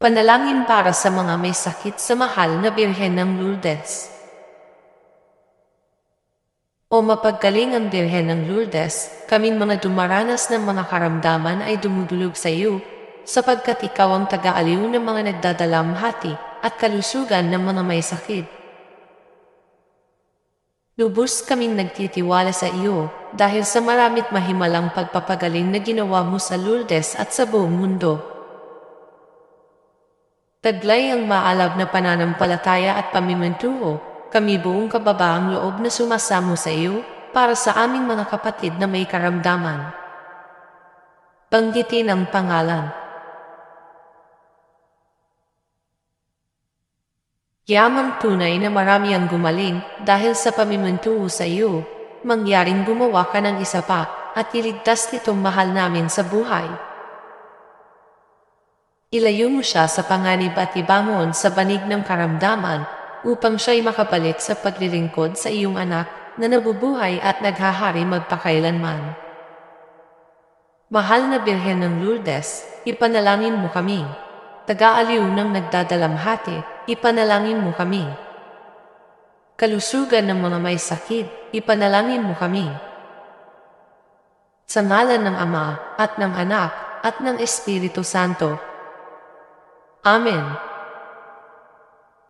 Panalangin para sa mga may sakit sa mahal na Birhen ng Lourdes. O mapaggaling ang Birhen ng Lourdes, kaming mga dumaranas ng mga karamdaman ay dumudulog sa iyo, sapagkat ikaw ang taga-aliw ng mga nagdadalamhati at kalusugan ng mga may sakit. Lubos kaming nagtitiwala sa iyo dahil sa maramit mahimalang pagpapagaling na ginawa mo sa Lourdes at sa buong mundo. Taglay ang maalab na pananampalataya at pamimentuho, kami buong kababaang loob na sumasamo sa iyo para sa aming mga kapatid na may karamdaman. Banggitin ang pangalan. Yamang tunay na marami ang gumaling dahil sa pamimentuho sa iyo, mangyaring gumawa ka ng isa pa at iligtas nitong mahal namin sa buhay. Ilayo mo siya sa panganib at ibangon sa banig ng karamdaman upang siya'y makapalit sa paglilingkod sa iyong anak na nabubuhay at naghahari magpakailanman. Mahal na Birhen ng Lourdes, ipanalangin mo kami. Taga-aliw ng nagdadalamhati, ipanalangin mo kami. Kalusugan ng mga may sakit, ipanalangin mo kami. Sa ngalan ng Ama at ng Anak at ng Espiritu Santo, Amen.